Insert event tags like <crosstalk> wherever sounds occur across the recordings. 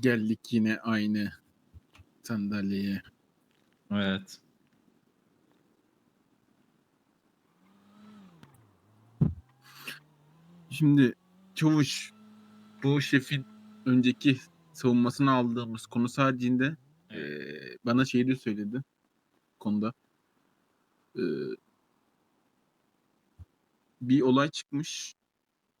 Geldik yine aynı sandalyeye. Evet. Şimdi Çavuş bu şefin önceki savunmasını aldığımız konu haricinde bana şeyi de söyledi konuda. Eee, bir olay çıkmış.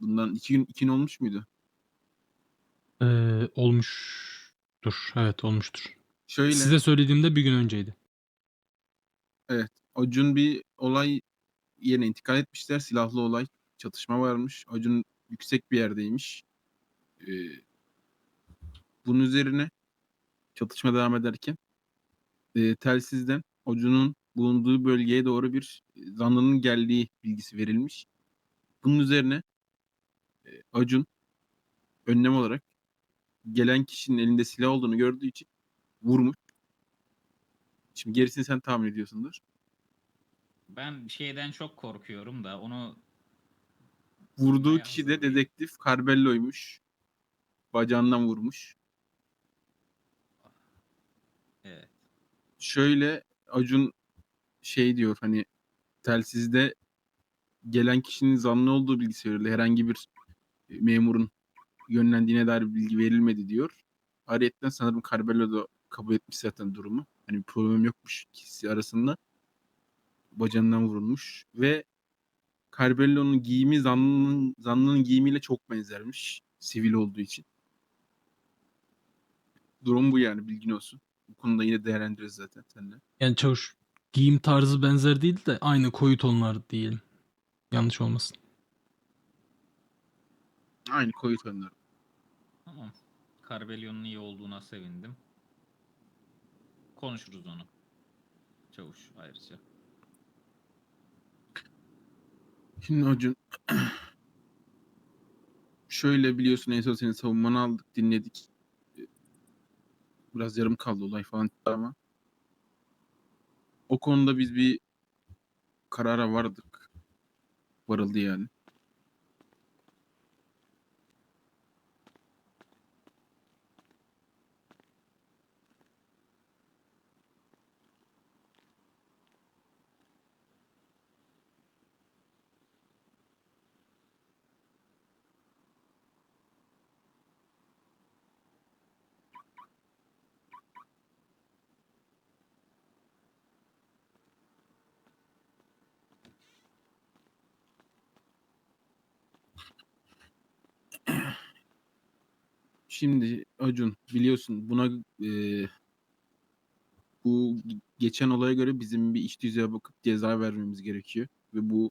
Bundan iki gün, iki gün olmuş muydu? Ee, olmuştur. Evet olmuştur. Şöyle Size söylediğimde bir gün önceydi. Acun bir olay yerine intikal etmişler. Silahlı olay. Çatışma varmış. Acun yüksek bir yerdeymiş. Ee, bunun üzerine çatışma devam ederken e, telsizden Acun'un bulunduğu bölgeye doğru bir zanlının geldiği bilgisi verilmiş. Bunun üzerine e, Acun önlem olarak gelen kişinin elinde silah olduğunu gördüğü için vurmuş. Şimdi gerisini sen tahmin ediyorsundur. Ben şeyden çok korkuyorum da onu Vurduğu Bayağı kişi de dedektif Carbello'ymuş. Bacağından vurmuş. evet. Şöyle Acun şey diyor hani telsizde gelen kişinin zanlı olduğu bilgisi verildi. Herhangi bir memurun yönlendiğine dair bilgi verilmedi diyor. Ayrıca sanırım Carbello da kabul etmiş zaten durumu. Hani bir problem yokmuş ikisi arasında. Bacağından vurulmuş ve Carbello'nun giyimi zanlının, zanlının giyimiyle çok benzermiş. Sivil olduğu için. Durum bu yani bilgin olsun. Bu konuda yine değerlendiririz zaten seninle. Yani çavuş giyim tarzı benzer değil de aynı koyu tonlar diyelim. Yanlış olmasın. Aynı koyu tonlar. Tamam. Karbelyon'un iyi olduğuna sevindim. Konuşuruz onu. Çavuş ayrıca. Şimdi Acun <clears throat> şöyle biliyorsun en son senin savunmanı aldık dinledik. Biraz yarım kaldı olay falan ama o konuda biz bir karara vardık. Varıldı yani. Şimdi Acun biliyorsun buna eee, bu geçen olaya göre bizim bir iş düzeye bakıp ceza vermemiz gerekiyor. Ve bu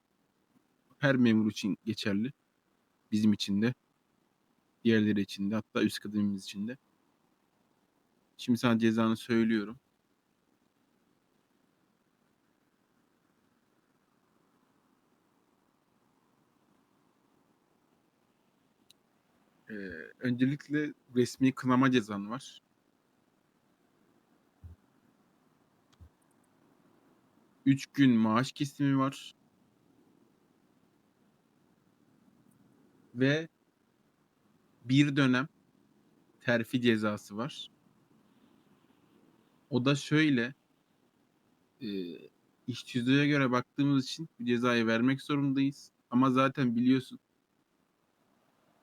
her memur için geçerli. Bizim için de. Diğerleri için de. Hatta üst kademimiz için de. Şimdi sana cezanı söylüyorum. Ee, öncelikle resmi kınama cezan var. Üç gün maaş kesimi var. Ve bir dönem terfi cezası var. O da şöyle e, iş tüzüğe göre baktığımız için bu cezayı vermek zorundayız. Ama zaten biliyorsun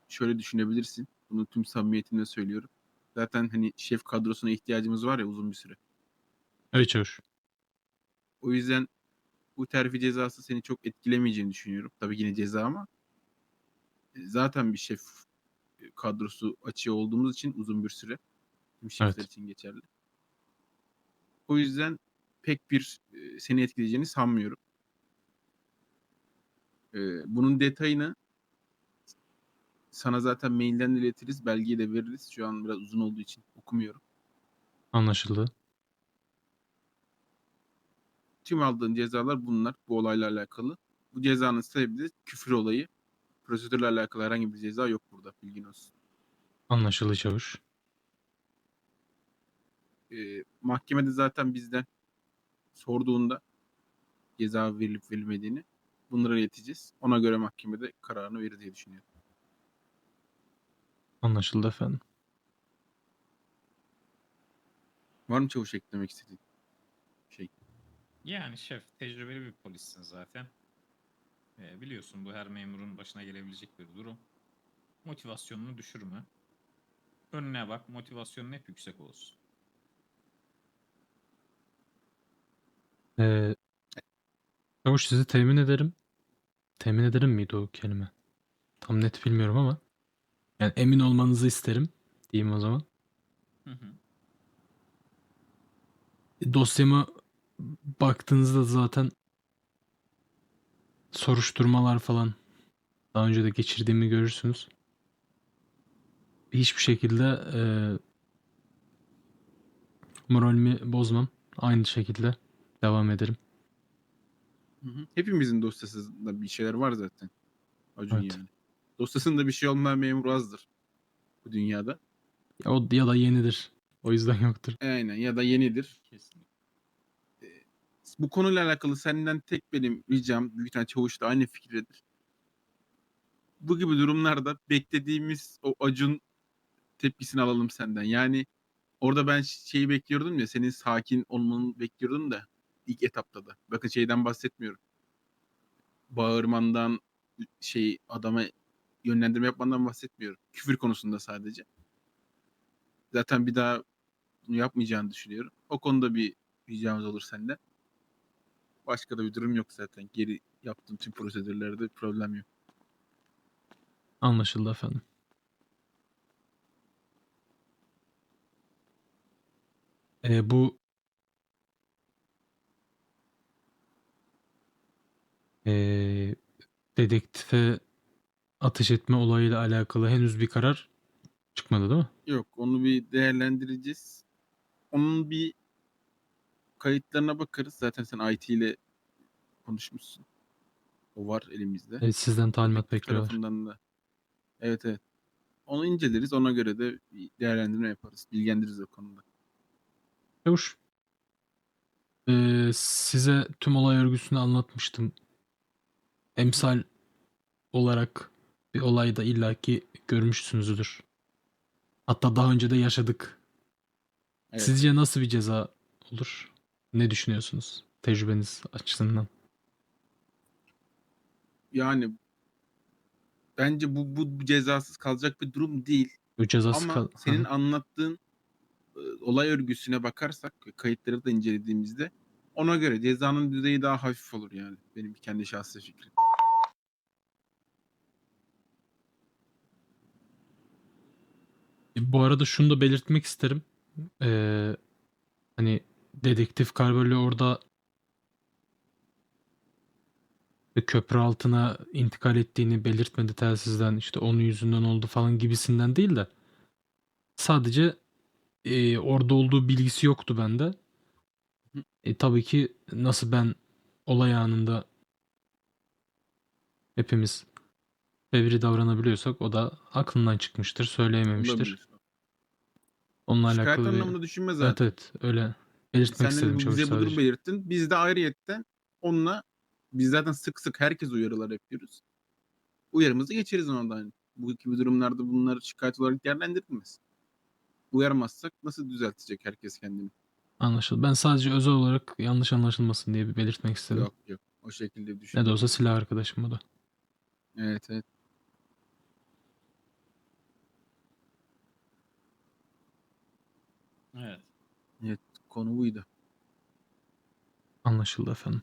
şöyle düşünebilirsin. Bunu tüm samimiyetimle söylüyorum. Zaten hani şef kadrosuna ihtiyacımız var ya uzun bir süre. Evet çavuş. O yüzden bu terfi cezası seni çok etkilemeyeceğini düşünüyorum. Tabii yine ceza ama e, zaten bir şef e, kadrosu açığı olduğumuz için uzun bir süre. Tüm şefler Evet. için geçerli. O yüzden pek bir e, seni etkileyeceğini sanmıyorum. Bunun detayını sana zaten mailden de iletiriz. Belgeyi de veririz. Şu an biraz uzun olduğu için okumuyorum. Anlaşıldı. Tüm aldığın cezalar bunlar. Bu olayla alakalı. Bu cezanın sebebi de küfür olayı. Prosedürle alakalı herhangi bir ceza yok burada. Bilgin olsun. Anlaşıldı çavuş. Ee, mahkemede zaten bizden sorduğunda ceza verilip verilmediğini bunları ileteceğiz. Ona göre mahkemede kararını verir diye düşünüyorum. Anlaşıldı efendim. Var mı çavuş eklemek istediğin? Şey. Yani şef tecrübeli bir polissin zaten. Ee, biliyorsun bu her memurun başına gelebilecek bir durum. Motivasyonunu düşürme. Önüne bak motivasyonun hep yüksek olsun. Ee, çavuş sizi temin ederim. Temin ederim miydi o kelime? Tam net bilmiyorum ama. Yani emin olmanızı isterim. Diyeyim o zaman. Hı hı. Dosyama baktığınızda zaten soruşturmalar falan daha önce de geçirdiğimi görürsünüz. Hiçbir şekilde e, moralimi bozmam. Aynı şekilde devam ederim. Hı hı. Hepimizin dosyasında bir şeyler var zaten. Acun Evet. yani. Dosyasında bir şey olmayan memur azdır bu dünyada. Ya, o, ya da yenidir. O yüzden yoktur. Aynen ya da yenidir. Kesinlikle. Bu konuyla alakalı senden tek benim ricam, büyük tane çavuş da aynı fikirdedir. Bu gibi durumlarda beklediğimiz o acun tepkisini alalım senden. Yani orada ben şeyi bekliyordum ya, senin sakin olmanı bekliyordum da ilk etapta da. Bakın şeyden bahsetmiyorum. Bağırmandan, şey adama yönlendirme yapmandan bahsetmiyorum. Küfür konusunda sadece. Zaten bir daha bunu yapmayacağını düşünüyorum. O konuda bir ricamız olur senden. Başka da bir durum yok zaten. Geri yaptığım tüm prosedürlerde problem yok. Anlaşıldı efendim. Ee, bu ee, dedektife ateş etme olayıyla alakalı henüz bir karar çıkmadı değil mi? Yok onu bir değerlendireceğiz. Onun bir kayıtlarına bakarız. Zaten sen IT ile konuşmuşsun. O var elimizde. Evet, sizden talimat bekliyorlar. tarafından da. Evet evet. Onu inceleriz. Ona göre de bir değerlendirme yaparız. Bilgilendiririz o konuda. Çavuş. Ee, size tüm olay örgüsünü anlatmıştım. Emsal olarak bir olayda illaki görmüşsünüzdür. Hatta daha önce de yaşadık. Evet. Sizce nasıl bir ceza olur? Ne düşünüyorsunuz? Tecrübeniz açısından. Yani bence bu, bu cezasız kalacak bir durum değil. Bu cezası Ama kal- senin Hı. anlattığın e, olay örgüsüne bakarsak kayıtları da incelediğimizde ona göre cezanın düzeyi daha hafif olur yani. Benim kendi şahsi fikrim. E, Bu arada şunu da belirtmek isterim. Ee, hani dedektif Carvalho orada köprü altına intikal ettiğini belirtmedi telsizden işte onun yüzünden oldu falan gibisinden değil de sadece e, orada olduğu bilgisi yoktu bende. E, tabii ki nasıl ben olay anında hepimiz fevri davranabiliyorsak o da aklından çıkmıştır, söyleyememiştir. Olabilir. Onunla Şikayet alakalı bir... anlamında düşünme Evet zaten. evet öyle belirtmek Sen istedim de çavuş bize bu durumu sadece. belirttin. Biz de ayrıyetten onunla biz zaten sık sık herkes uyarılar yapıyoruz. Uyarımızı geçeriz ona. Hani. Bu gibi durumlarda bunlar şikayet olarak değerlendirilmez. Uyarmazsak nasıl düzeltecek herkes kendini? Anlaşıldı. Ben sadece özel olarak yanlış anlaşılmasın diye bir belirtmek istedim. Yok yok. O şekilde düşün. Ne de olsa silah arkadaşım o da. Evet evet. Evet. Konu buydu. Anlaşıldı efendim.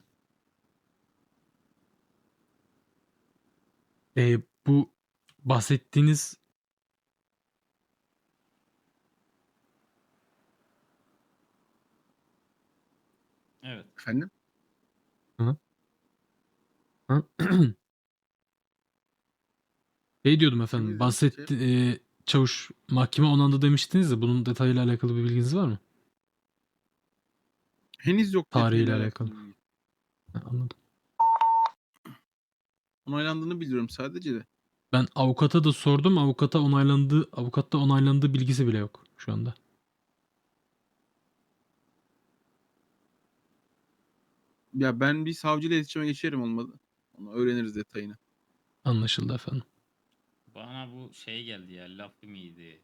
Ee, bu bahsettiğiniz Evet. Efendim? <clears throat> şey diyordum efendim. Şimdi Bahsetti e, çavuş mahkeme onandı demiştiniz de bunun detayıyla alakalı bir bilginiz var mı? Henüz yok. Tarihiyle alakalı. anladım. Onaylandığını biliyorum sadece de. Ben avukata da sordum. Avukata onaylandığı, avukatta onaylandığı bilgisi bile yok şu anda. Ya ben bir savcıyla iletişime geçerim olmadı. Onu öğreniriz detayını. Anlaşıldı efendim. Bana bu şey geldi ya. Lafi miydi?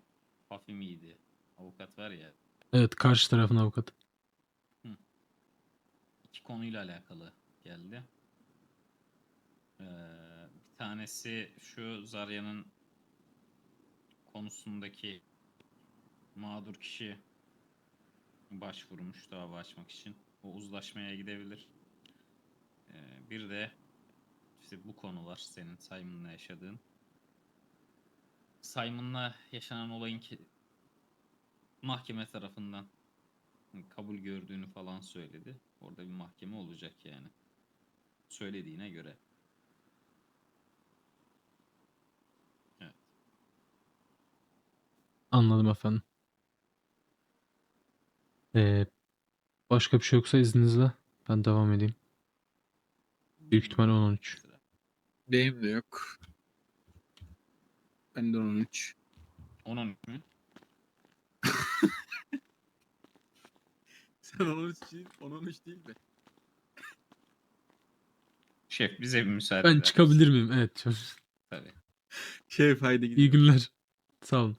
Pafi miydi? Avukat var ya. Evet karşı tarafın avukatı. İki konuyla alakalı geldi. Ee, bir tanesi şu Zarya'nın konusundaki mağdur kişi başvurmuş dava açmak için. O uzlaşmaya gidebilir. Ee, bir de işte bu konular senin Simon'la yaşadığın. Simon'la yaşanan olayın ki mahkeme tarafından falan söyledi. Orada bir mahkeme olacak yani. Söylediğine göre. Evet. Anladım efendim. Ee, başka bir şey yoksa izninizle ben devam edeyim. Büyük ihtimal 10-13. Sıra. Benim de yok. Benden 13. 10-13 mü? <laughs> Sen 13 değil, 13 değil de. Şef bize bir müsaade Ben eder çıkabilir misin? miyim? Evet. çok- Tabii. Şef haydi İyi gidelim. günler. Sağ olun.